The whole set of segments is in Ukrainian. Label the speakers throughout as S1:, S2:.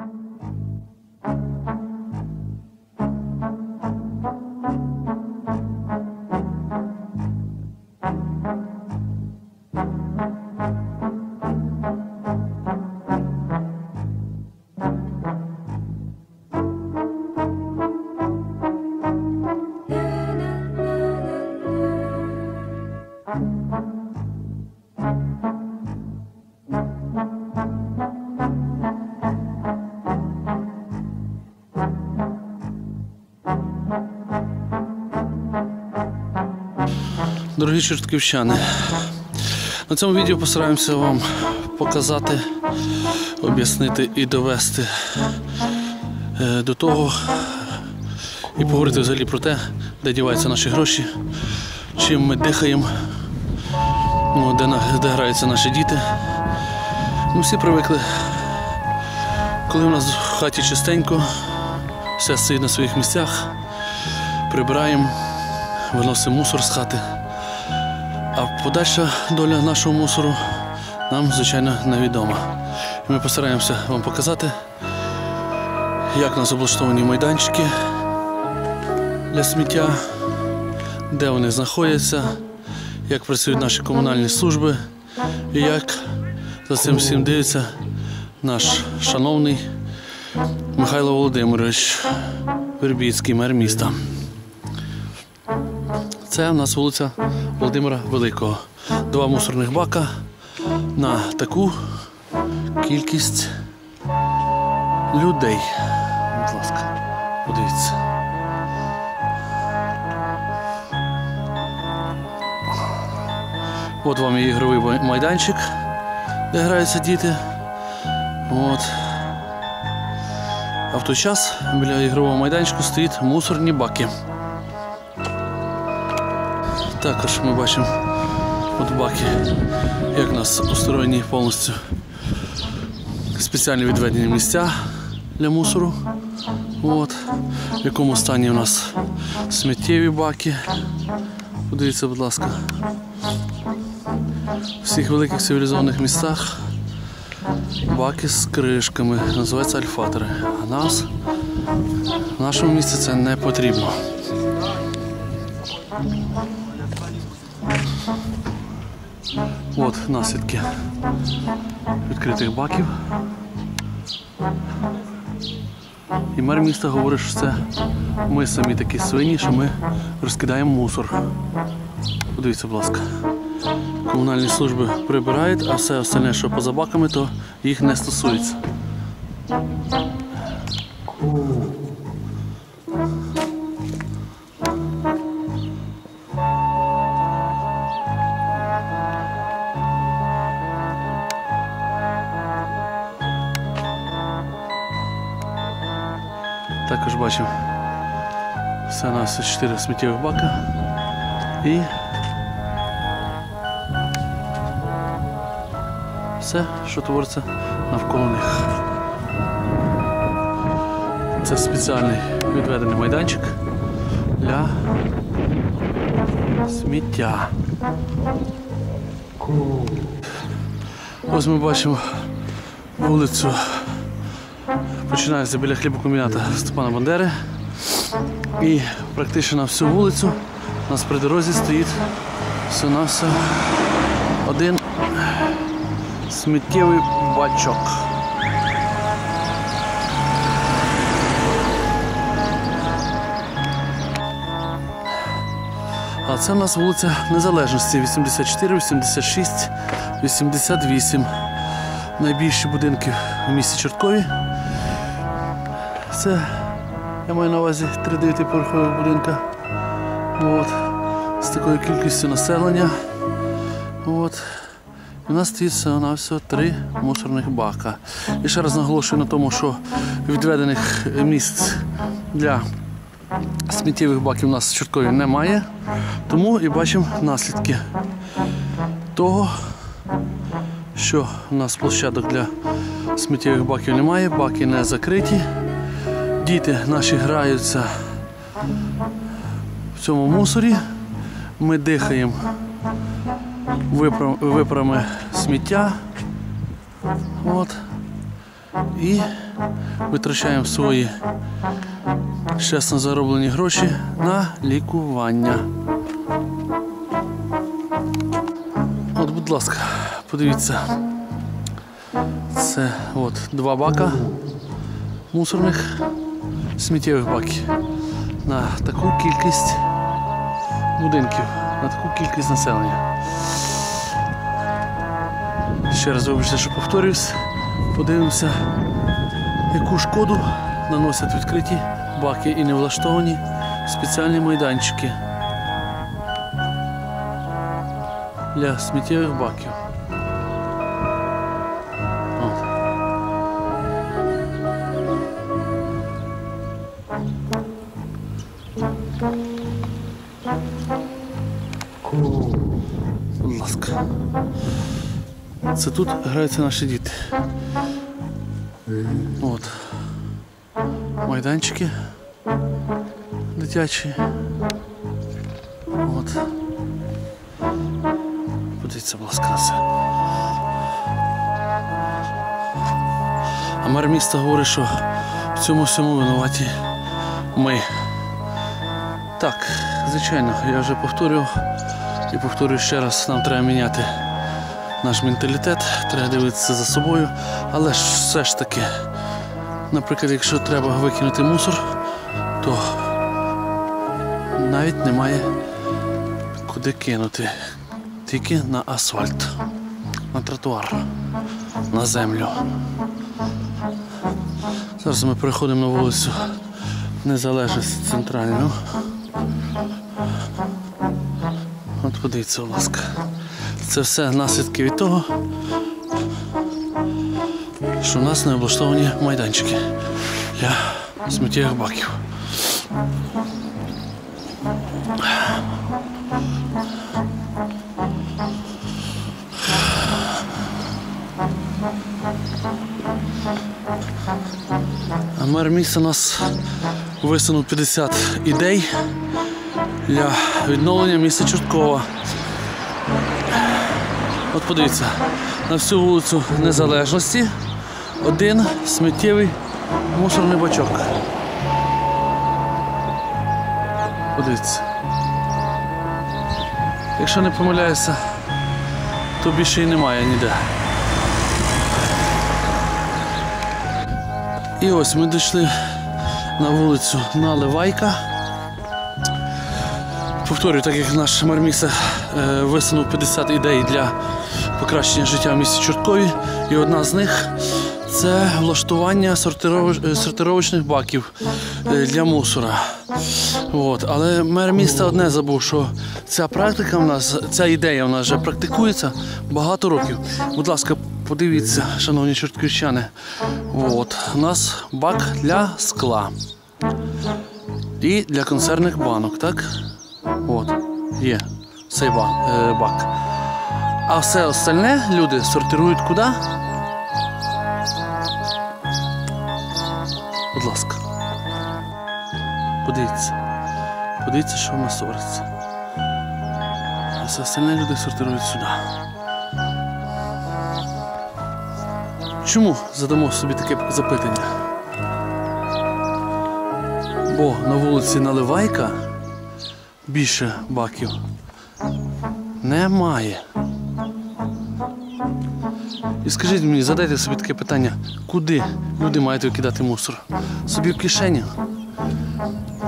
S1: Thank you. Дорогі чортківщани, на цьому відео постараємося вам показати, об'яснити і довести е, до того і поговорити взагалі про те, де діваються наші гроші, чим ми дихаємо, ну, де, де граються наші діти. Ми всі привикли, коли у нас в хаті чистенько, все стоїть на своїх місцях, прибираємо, виносимо мусор з хати. Подальша доля нашого мусору нам, звичайно, невідома. Ми постараємося вам показати, як у нас облаштовані майданчики для сміття, де вони знаходяться, як працюють наші комунальні служби і як за цим всім дивиться наш шановний Михайло Володимирович Вербіцький, мер міста. Це у нас вулиця Володимира Великого. Два мусорних бака на таку кількість людей. Будь ласка, подивіться. От вам і ігровий майданчик, де граються діти. От. А в той час біля ігрового майданчику стоїть мусорні баки. Також ми бачимо от баки, як у нас устроєні повністю спеціально відведені місця для мусору. От. В якому стані у нас сміттєві баки. Подивіться, будь ласка. В всіх великих цивілізованих містах баки з кришками, називаються альфатори. А нас в нашому місті це не потрібно. От наслідки відкритих баків. І мер міста говорить, що це ми самі такі свині, що ми розкидаємо мусор. Подивіться, будь ласка. Комунальні служби прибирають, а все остальне, що поза баками, то їх не стосується. Все у нас 4 сміттєвих бака і все, що твориться навколо них. Це спеціальний відведений майданчик для сміття. Ось ми бачимо вулицю починається біля хлібокомбіната Степана Бандери. І практично на всю вулицю у нас при дорозі стоїть все на один сміттєвий бачок. А це у нас вулиця Незалежності 84, 86, 88. Найбільші будинки в місті Чорткові. Це я маю на увазі 3-9-поверхові будинка. От. З такою кількістю населення. От. У нас стоїть всього три мусорних бака. І ще раз наголошую на тому, що відведених місць для сміттєвих баків у нас в Чорткові немає. Тому і бачимо наслідки того, що у нас площадок для сміттєвих баків немає, баки не закриті. Діти наші граються в цьому мусорі. Ми дихаємо випрам- випрами сміття. От. і витрачаємо свої чесно зароблені гроші на лікування. От, будь ласка, подивіться. Це от два бака мусорних сміттєвих баків на таку кількість будинків, на таку кількість населення. Ще раз вибачте, що повторююсь. Подивимося, яку шкоду наносять відкриті баки і не влаштовані спеціальні майданчики для сміттєвих баків. Будь ласка. Це тут граються наші діти. От. Майданчики дитячі. От. Подивіться, будь ласка, це. А мер міста говорить, що в цьому всьому винуваті ми. Так, звичайно, я вже повторював і повторюю ще раз, нам треба міняти наш менталітет, треба дивитися за собою. Але ж все ж таки, наприклад, якщо треба викинути мусор, то навіть немає куди кинути. Тільки на асфальт, на тротуар, на землю. Зараз ми переходимо на вулицю Незалежності центральну. Подивіться, будь ласка. Це все наслідки від того, що в нас не облаштовані майданчики для сміттєвих баків. А Мер міста нас висунув 50 ідей для відновлення міста Чорткова. От подивіться, на всю вулицю Незалежності один сміттєвий мусорний бачок. Подивіться. Якщо не помиляюся, то більше і немає ніде. І ось ми дійшли на вулицю Наливайка. Повторюю, так як наш мер міста е, висунув 50 ідей для покращення життя в місті Чорткові, і одна з них це влаштування е, сортировочних баків е, для мусора. От. Але мер міста одне забув, що ця практика в нас, ця ідея в нас вже практикується багато років. Будь ласка, подивіться, шановні чортківчани. От. У нас бак для скла і для консервних банок, так? От, є цей бак. Е. А все остальне люди сортирують куди? Будь ласка. Подивіться. Подивіться, що в нас твориться. А все остальне люди сортирують сюди. Чому задамо собі таке запитання? Бо на вулиці Наливайка більше баків немає. І скажіть мені, задайте собі таке питання, куди люди мають викидати мусор? Собі в кишеню?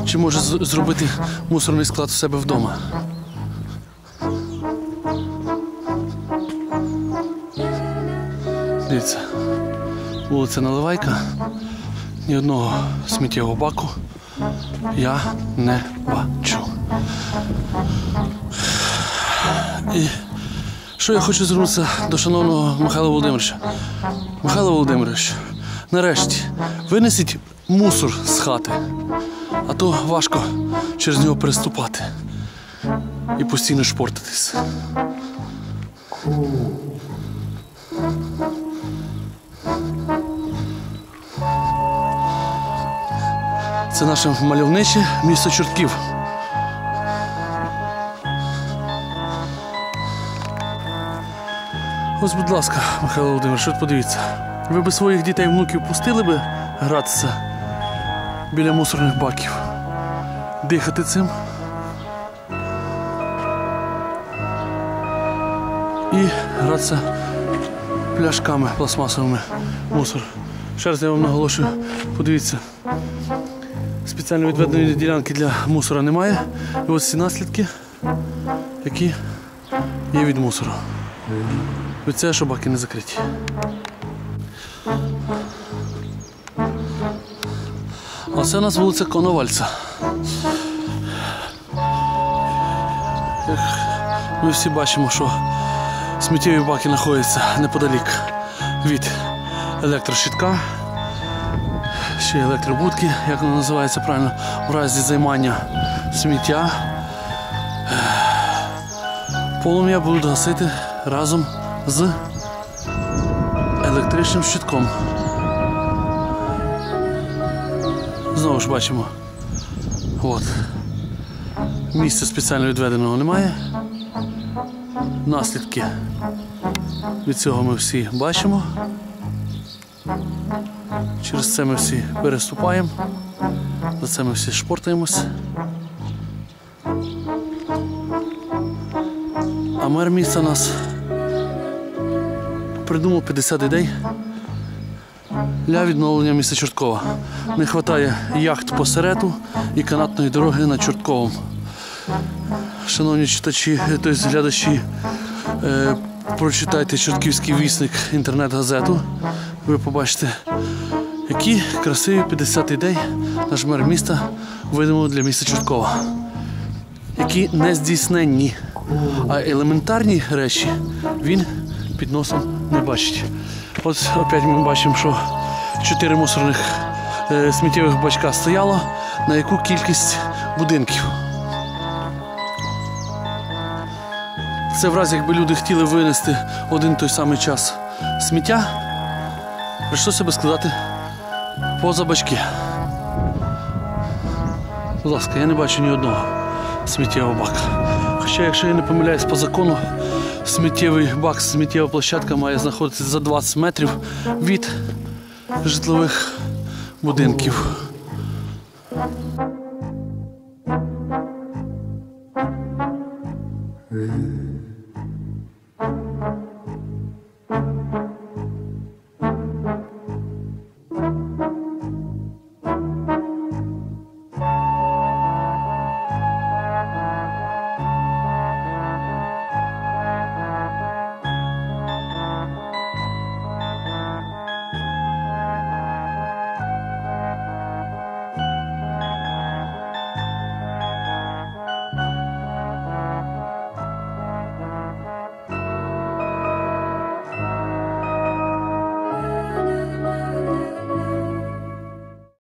S1: Чи може зробити мусорний склад у себе вдома? Дивіться, вулиця Наливайка, ні одного сміттєвого баку я не бачу. І що я хочу звернутися до шановного Михайла Володимировича. Михайло Володимирович, нарешті винесіть мусор з хати, а то важко через нього переступати і постійно шпортитись. Це наше мальовниче місто Чортків. Ось, будь ласка, Михайло Володимирович, от подивіться. Ви би своїх дітей внуків пустили би гратися біля мусорних баків, дихати цим. І гратися пляшками пластмасовими мусор. Ще раз я вам наголошую, подивіться, спеціально відведеної ділянки для мусора немає. І ось ці наслідки, які є від мусору. Від цього, що баки не закриті. А це у нас вулиця Коновальця. Ми всі бачимо, що сміттєві баки знаходяться неподалік від електрощитка, ще електробудки, як воно називається правильно, в разі займання сміття. Полум'я будуть гасити разом з електричним щитком. Знову ж бачимо. От. Місця спеціально відведеного немає. Наслідки від цього ми всі бачимо. Через це ми всі переступаємо. За це ми всі шпортаємось. А мер міста нас придумав 50 ідей для відновлення міста Чорткова. Не вистачає яхт по Серету і канатної дороги на Чортковому. Шановні читачі, тобто глядачі, е, прочитайте Чортківський вісник інтернет-газету. Ви побачите, які красиві 50 ідей наш мер міста видумав для міста Чорткова. Які не здійсненні, а елементарні речі він під носом не бачить. От опять ми бачимо, що чотири мусорних е, сміттєвих бачка стояло, на яку кількість будинків. Це в разі, якби люди хотіли винести один той самий час сміття, прийшлося себе складати поза бачки. Будь ласка, я не бачу ні одного сміттєвого бака. Хоча, якщо я не помиляюсь по закону, сміттєвий бак, сміттєва площадка має знаходитися за 20 метрів від житлових будинків.